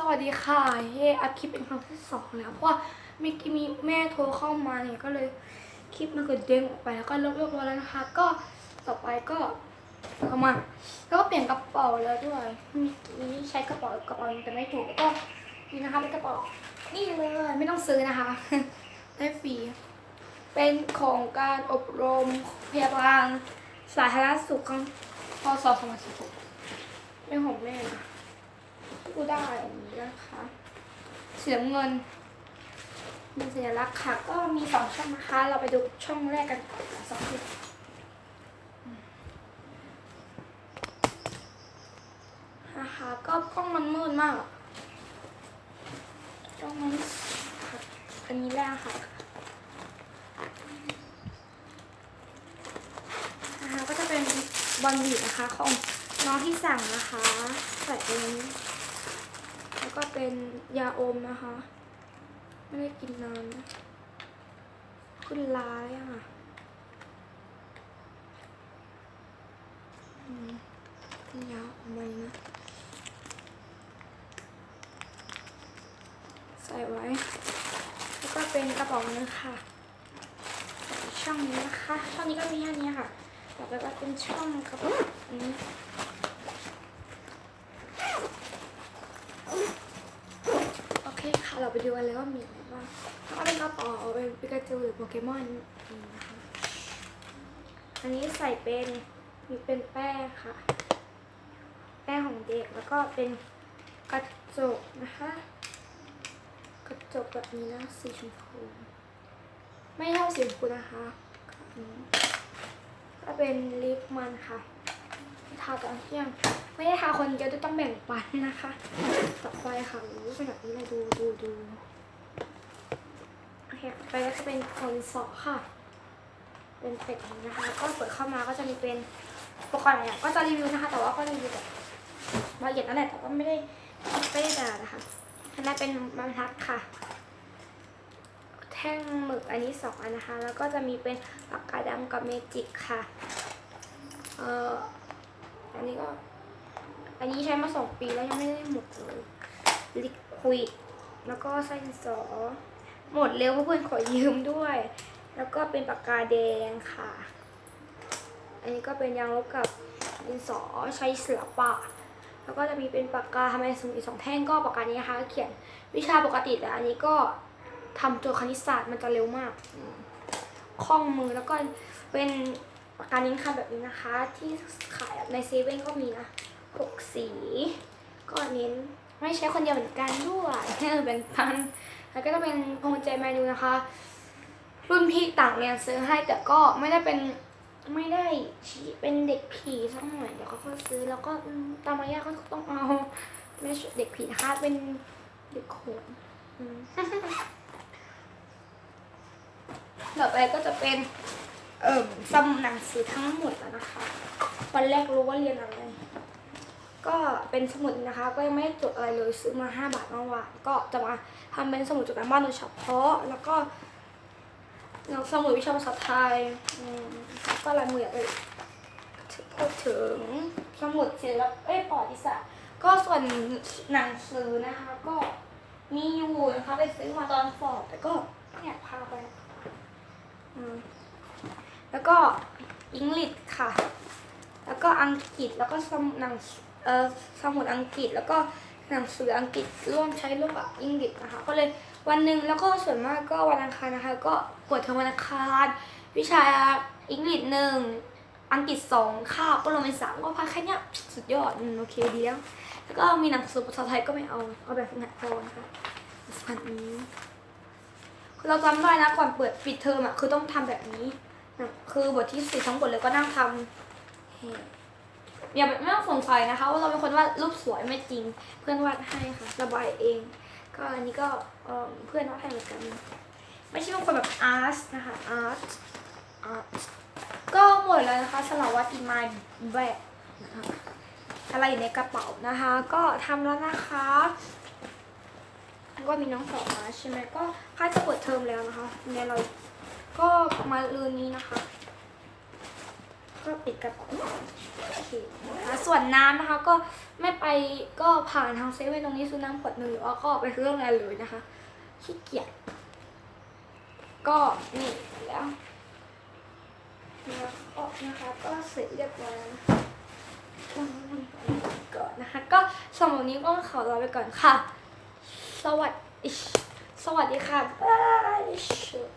สวัสดีค่ะเฮ้อัพคลิปเป็นครั้งที่สองแล้วเพราะว่าเมื่อกี้มีแม่โทรเข้ามาเนี่ยก็เลยคลิปมันเกิดเด้งออกไปแล้วก็ลบเรียบร้อยแล้วนะคะ ก็ต่อไปก็เอามาแล้วก็เปลี่ยนกระเป๋าแล้วด้วยมีนี้ใช้กระเป๋ากระเป๋าแต่ไม่ถูกแล้วก็นี่นะคะเป็นกระเป๋านี่เลยไม่ต้องซื้อนะคะได้ฟรีเป็นของการอบรมพยาบาลสาธารณสุขของพศ2516เป็นของแม่นะ กู้ได้อันนี้นะคะสีน้ำเงิน มีสัญลักษณ์ค่ะ ก็มีสองช่องนะคะ เราไปดูช่องแรกกันก่อนสองคลิปนะคะก็กล้องมันมืดมากกล้องมันอันนี้แรกค่ะนะคะก็จะเป็นบอลบีดนะคะของน้องที่สั่งนะคะใส่ตรงนี้ ก็เป็นยาอมนะคะ ไม่ได้กินนานขึ้นร้ายค่ะอืมเป็นยาอมไรนะใส่ไว้ แล้วก็เป็นกระป๋องนึงค่ะ ช่องนี้นะคะ ช่องนี้ก็มีแค่นี้ค่ะ ต่อไปก็เป็นช่องกระป๋องนี้ โอ เราไปดูกันเลยว่ามีอะไรบ้างถ้าเป็นกระเป๋าเป็นปิกาจูหรือโปเกมอนนะคะอันนี้ใส่เป็นมีเป็นแป้งค่ะ แป้งของเด็กแล้วก็เป็นกระจกนะคะ กระจกแบบนี้นะสีชมพูไม่เท่าสีชมพูนะคะอันนี้ก็เป็นลิปมันค่ะทาตอนเที่ยง ไม่ได้ทาคนเดียวจะต้องแบ่งปันนะคะ ต่อไปค่ะรู้เป็นแบบนี้เลยดูดูดูโอเคไปก็จะเป็นคอนสอค่ะ เป็นเป็ดนะคะ ก็เปิดเข้ามาก็จะมีเป็นอุปกรณ์อะไรก็จะรีวิวนะคะ แต่ว่าก็รีวิวแบบละเอียดนั่นแหละแต่ว่าไม่ได้ไม่ได้ด่านะคะอันนั้นเป็นบรรทัดค่ะ แท่งหมึกอันนี้สองอันนะคะ แล้วก็จะมีเป็นปากกาดำกับเมจิกค่ะ เอ่อ อันนี้ก็ อันนี้ใช้มาสองปีแล้วยังไม่ได้หมดเลยลิควิดแล้วก็ไส้นสอ หมดเร็วเพื่อนขอยืมด้วย แล้วก็เป็นปากกาแดงค่ะ อันนี้ก็เป็นยางลบกับดินสอใช้ศิลปะ แล้วก็จะมีเป็นปากกาทำไมสมุดอีกสองแท่งก็ปากกานี้นะคะเขียนวิชาปกติแต่อันนี้ก็ทำโจทย์คณิตศาสตร์มันจะเร็วมากคล่องมือแล้วก็เป็นปากกานิ้งค่ะแบบนี้นะคะ ที่ขายในเซเว่นก็มีนะ หกสี ก็เน้นไม่ใช้คนเดียวเหมือนกันด้วยให้เราแบ่งปันแล้วก็จะเป็นพวงกุญแจแมนยูนะคะ รุ่นพี่ต่างเรียนซื้อให้แต่ก็ไม่ได้เป็นไม่ได้ชี้เป็นเด็กผีสักหน่อยเดี๋ยวเขาค่อยซื้อแล้วก็ตามมายาก็ต้องเอาไม่ใช่เด็กผีนะคะเป็นเด็กโขนอืมต่อไปก็จะเป็นเอ่อสมุดหนังสือทั้งหมดแล้วนะคะ วันแรกรู้ว่าเรียนอะไร ก็เป็นสมุดนะคะ ก็ยังไม่จดอะไรเลยซื้อมาห้าบาทเมื่อวานก็จะมาทำเป็นสมุดจดการบ้านโดยเฉพาะ แล้วก็หนังสมุดวิชาภาษาไทยก็ลายมืออย่างอื่นพูดถึงสมุดศิลปะเอ้ยประวัติศาสตร์ก็ส่วนหนังสือนะคะ ก็มีอยู่นะคะไปซื้อมาตอนสอบแต่ก็เนี่ยพาไปแล้วก็อังกฤษค่ะ แล้วก็อังกฤษแล้วก็สมุดหนังเอ่อ สมุดอังกฤษแล้วก็หนังสืออังกฤษร่วมใช้ร่วมกับอังกฤษนะคะ ก็เลยวันหนึ่งแล้วก็ส่วนมากก็วันอังคารนะคะ ก็เปิดเทอมวันอังคาร วิชาอังกฤษหนึ่งอังกฤษสองข้าวก็ลงไปสามก็พักแค่เนี้ยสุดยอดอืมโอเคดีแล้วแล้วก็มีหนังสือภาษาไทยก็ไม่เอาเอาแบบฝึกหัดพอนะคะสันนี้คือเราจำได้นะก่อนเปิดปิดเทอมอะคือต้องทำแบบนี้ คือบทที่สี่ทั้งหมดเลยก็นั่งทำ อย่าไม่ต้องสงสัยนะคะ ว่าเราเป็นคนวาดรูปสวยไม่จริง เพื่อนวาดให้ค่ะระบายเอง ก็อันนี้ก็เอ่อเพื่อนวาดให้เหมือนกัน ไม่ใช่เป็นคนแบบอาร์ตนะคะอาร์ตอาร์ตก็หมดแล้วนะคะสำหรับวัดอีมายแบบนะคะอะไรอยู่ในกระเป๋านะคะ ก็ทำแล้วนะคะก็มีน้องสองมาใช่ไหมก็ใกล้จะเปิดเทอมแล้วนะคะในเราก็มาลืนนี้นะคะ ก็ปิดกระป๋าโอเคนะคะส่วนน้ำนะคะก็ไม่ไปก็ผ่านทางเซเว่นตรงนี้ซื้อน้ำขวดหนึ่งหรือว่าก็ไปซื้อโรงแรมเลยนะคะขี้เกียจก็นี่แล้วแล้วก็นะคะก็เสร็จเรียบร้อยแล้วนะคะก่อนนะคะ ก็สำหรับวันนี้ก็ขอลาไปก่อนค่ะ สวัสดีสวัสดีค่ะบ๊ายบาย